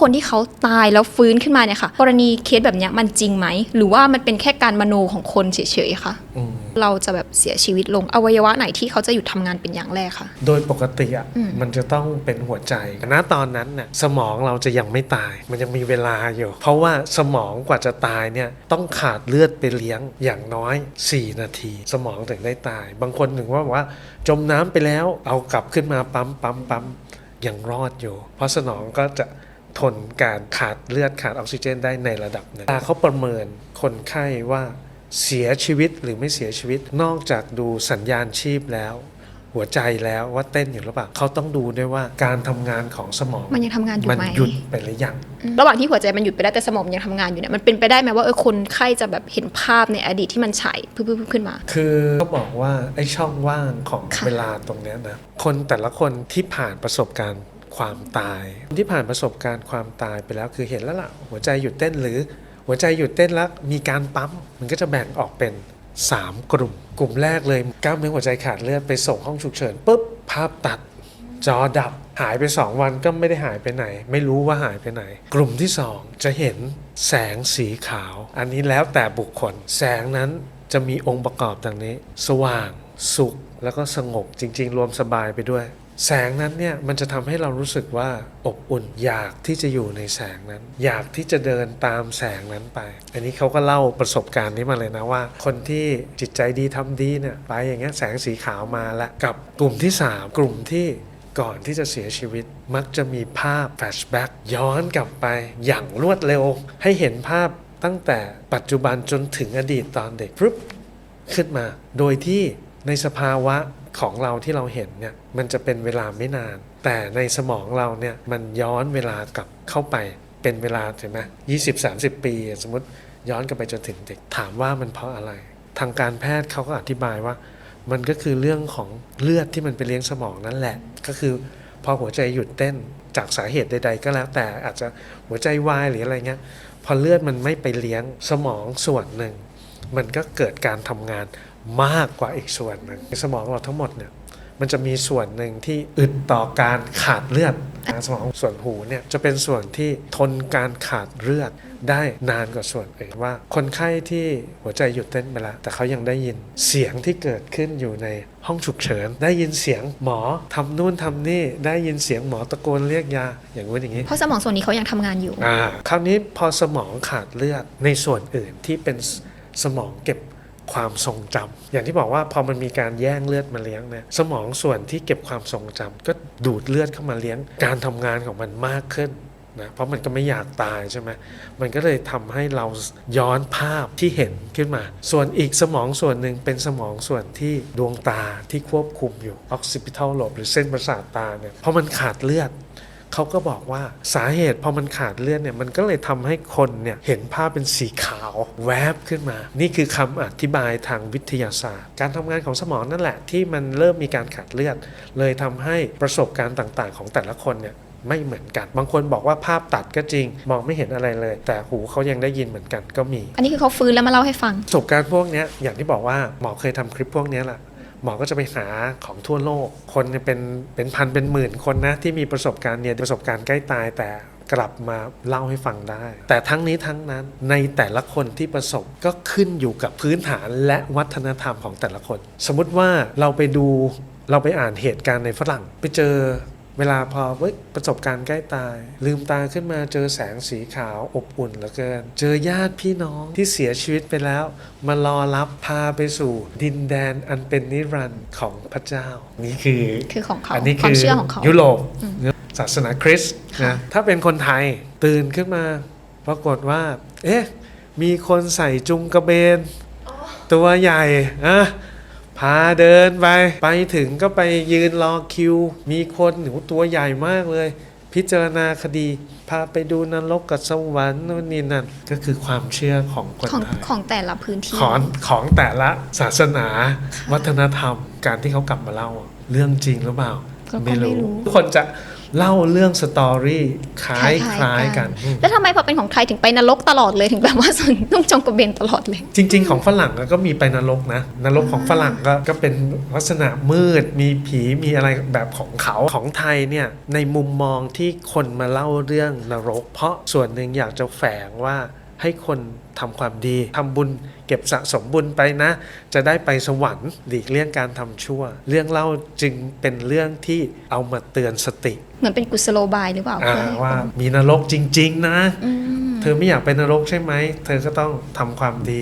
คนที่เขาตายแล้วฟื้นขึ้นมาเนี่ยค่ะ กรณีเคสแบบเนี้ยมันจริงไหม หรือว่ามันเป็นแค่การมโนของคนเฉยๆค่ะอืมเราจะแบบเสียชีวิตลงอวัยวะไหนที่เขาจะหยุดทำงานเป็นอย่างแรกค่ะโดยปกติอะอืมมันจะต้องเป็นหัวใจณตอนนั้นน่ะสมองเราจะยังไม่ตาย มันยังมีเวลาอยู่ เพราะว่าสมองกว่าจะตายเนี่ยต้องขาดเลือดไปเลี้ยงอย่างน้อย 4 นาที สมองถึงได้ตาย บางคนถึงว่าบอกว่าจมน้ำไปแล้วเอากลับขึ้นมาปั๊มปั๊มปั๊มยังรอดอยู่ เพราะสมองก็จะ ทนการขาดเลือดขาดออกซิเจนได้ในระดับหนึ่งแต่เขาประเมินคนไข้ว่าเสียชีวิตหรือไม่เสียชีวิต นอกจากดูสัญญาณชีพแล้ว หัวใจแล้วว่าเต้นอยู่หรือเปล่าเขาต้องดูด้วยว่าการทำงานของสมองมันยังทำงานอยู่มันไหมหยุดไปหรือยัง ระหว่างที่หัวใจมันหยุดไปได้แต่สมองยังทำงานอยู่เนี่ยมันเป็นไปได้ไหมว่าเออคนไข้จะแบบเห็นภาพในอดีตที่มันฉายพึ่บๆขึ้นมา คือเขาบอกว่าไอ้ช่องว่างของค่ะ เวลาตรงเนี้ยนะคนแต่ละคนที่ผ่านประสบการณ์ ความตายที่ผ่านประสบการณ์ความตายไปแล้วคือเห็นแล้วล่ะ หัวใจหยุดเต้นหรือหัวใจหยุดเต้นแล้วมีการปั๊มมันก็จะแบ่งออกเป็น 3 กลุ่ม กลุ่มแรกเลยกล้ามเนื้อหัวใจขาดเลือดไปส่งห้องฉุกเฉินปุ๊บภาพตัดจอดับหายไป 2 วันก็ไม่ได้หายไปไหน ไม่รู้ว่าหายไปไหน กลุ่มที่ 2 จะเห็นแสงสีขาว อันนี้แล้วแต่บุคคล แสงนั้นจะมีองค์ประกอบดังนี้ สว่าง สุข แล้วก็สงบจริง ๆ รวมสบายไปด้วย แสงนั้นเนี่ยมันจะทำให้เรารู้สึกว่าอบอุ่นอยากที่จะอยู่ในแสงนั้น อยากที่จะเดินตามแสงนั้นไป อันนี้เขาก็เล่าประสบการณ์นี้มาเลยนะว่า คนที่จิตใจดีทำดีเนี่ยไปอย่างเงี้ยแสงสีขาวมาแล้วกับกลุ่มที่สามกลุ่มที่ก่อนที่จะเสียชีวิตมักจะมีภาพแฟลชแบ็กย้อนกลับไป อย่างรวดเร็ว ให้เห็นภาพตั้งแต่ปัจจุบันจนถึงอดีตตอนเด็กปุ๊บขึ้นมา โดยที่ในสภาวะ ของเราที่เราเห็นเนี่ยมันจะเป็นเวลาไม่นาน แต่ในสมองเราเนี่ยมันย้อนเวลากลับเข้าไปเป็นเวลาใช่ไหมยี่สิบสามสิบปี สมมติย้อนกลับไปจนถึงเด็กถามว่ามันเพราะอะไร ทางการแพทย์เขาก็อธิบายว่า มันก็คือเรื่องของเลือดที่มันไปเลี้ยงสมองนั่นแหละ ก็คือพอหัวใจหยุดเต้นจากสาเหตุใด ๆ ก็แล้วแต่อาจจะหัวใจวายหรืออะไรเงี้ยพอเลือดมันไม่ไปเลี้ยงสมองส่วนหนึ่ง มันก็เกิดการทำงาน มากกว่าอีกส่วนหนึ่งในสมองเราทั้งหมดเนี่ยมันจะมีส่วนหนึ่งที่อึดต่อการขาดเลือดสมองส่วนหูเนี่ยจะเป็นส่วนที่ทนการขาดเลือดได้นานกว่าส่วนอื่นว่า คนไข้ที่หัวใจหยุดเต้นไปแล้วแต่เขายังได้ยินเสียงที่เกิดขึ้นอยู่ในห้องฉุกเฉิน ได้ยินเสียงหมอทำนู่นทำนี่ได้ยินเสียงหมอตะโกนเรียกยาอย่างนู้นอย่างนี้ เพราะสมองส่วนนี้เขายังทำงานอยู่อ่าคราวนี้พอสมองขาดเลือดในส่วนอื่นที่เป็นสสมองเก็บ ความทรงจำอย่างที่บอกว่าพอมันมีการแย่งเลือดมาเลี้ยงเนี่ยสมองส่วนที่เก็บความทรงจำก็ดูดเลือดเข้ามาเลี้ยง การทำงานของมันมากขึ้นนะเพราะมันก็ไม่อยากตายใช่ไหมมันก็เลยทำให้เราย้อนภาพที่เห็นขึ้นมา ส่วนอีกสมองส่วนหนึ่งเป็นสมองส่วนที่ดวงตาที่ควบคุมอยู่ occipital lobe หรือเส้นประสาทตาเนี่ยพอมันขาดเลือด เขาก็บอกว่าสาเหตุพอมันขาดเลือดเนี่ยมันก็เลยทำให้คนเนี่ยเห็นภาพเป็นสีขาวแวบขึ้นมา นี่คือคำอธิบายทางวิทยาศาสตร์ การทำงานของสมองนั่นแหละที่มันเริ่มมีการขาดเลือด เลยทำให้ประสบการณ์ต่างๆ ของแต่ละคนเนี่ยไม่เหมือนกัน บางคนบอกว่าภาพตัดก็จริง มองไม่เห็นอะไรเลย แต่หูเขายังได้ยินเหมือนกันก็มี อันนี้คือเขาฟื้นแล้วมาเล่าให้ฟังประสบการณ์พวกเนี้ยอย่างที่บอกว่าหมอเคยทำคลิปพวกเนี้ยแหละ หมอก็จะไปหาของทั่วโลก คนเป็นเป็นพันเป็นหมื่นคนนะที่มีประสบการณ์เนี่ยประสบการณ์ใกล้ตายแต่กลับมาเล่าให้ฟังได้ แต่ทั้งนี้ทั้งนั้นในแต่ละคนที่ประสบก็ขึ้นอยู่กับพื้นฐานและวัฒนธรรมของแต่ละคน สมมุติว่าเราไปดูเราไปอ่านเหตุการณ์ในฝรั่ง ไปเจอ เวลาพอเว้ยประสบการณ์ใกล้ตาย ลืมตาขึ้นมาเจอแสงสีขาวอบอุ่นเหลือเกิน เจอญาติพี่น้องที่เสียชีวิตไปแล้ว มารอรับพาไปสู่ดินแดนอันเป็นนิรันดร์ของพระเจ้า นี่คือคือของเขาอันนี้ความคือเชื่อของเขายุโรปศาสนาคริสต์ค่ะนะถ้าเป็นคนไทยตื่นขึ้นมาปรากฏว่า เอ๊ะมีคนใส่จุงกระเบน ตัวใหญ่อะ พาเดินไป ไปถึงก็ไปยืนรอคิว มีคนหนูตัวใหญ่มากเลย พิจารณาคดี พาไปดูนรกกับสวรรค์นู่นนี่นั่นก็คือความเชื่อของคนของไทยของแต่ละพื้นที่ ของของแต่ละศาสนา วัฒนธรรม การที่เขากลับมาเล่าอะเรื่องจริงหรือเปล่า ก็ก็ไม่รู้ทุกคนจะ เล่าเรื่องสตอรี่คล้ายคคล้าล้ายยๆกักันนอืมแล้วทำไมพอเป็นของไทยถึงไปนรกตลอดเลยถึงแบบว่าส่วนต้องจงกระเบนตลอดเลย จริง ๆ ของฝรั่งก็มีไปนรกนะ นรกของฝรั่งก็ก็เป็นลักษณะมืด มีผีมีอะไรแบบของเขาของไทยเนี่ยในมุมมองที่คนมาเล่าเรื่องนรก เพราะส่วนหนึ่งอยากจะแฝงว่า ให้คนทำความดีทำบุญเก็บสะสมบุญไปนะ จะได้ไปสวรรค์หลีกเลี่ยงการทำชั่ว เรื่องเล่าจึงเป็นเรื่องที่เอามาเตือนสติ เหมือนเป็นกุศโลบายหรือเปล่าอ่าเพื่อให้ว่าคนมีนรกจริง ๆ นะอืมเธอไม่อยากไปนรกใช่ไหม เธอก็ต้องทำความดี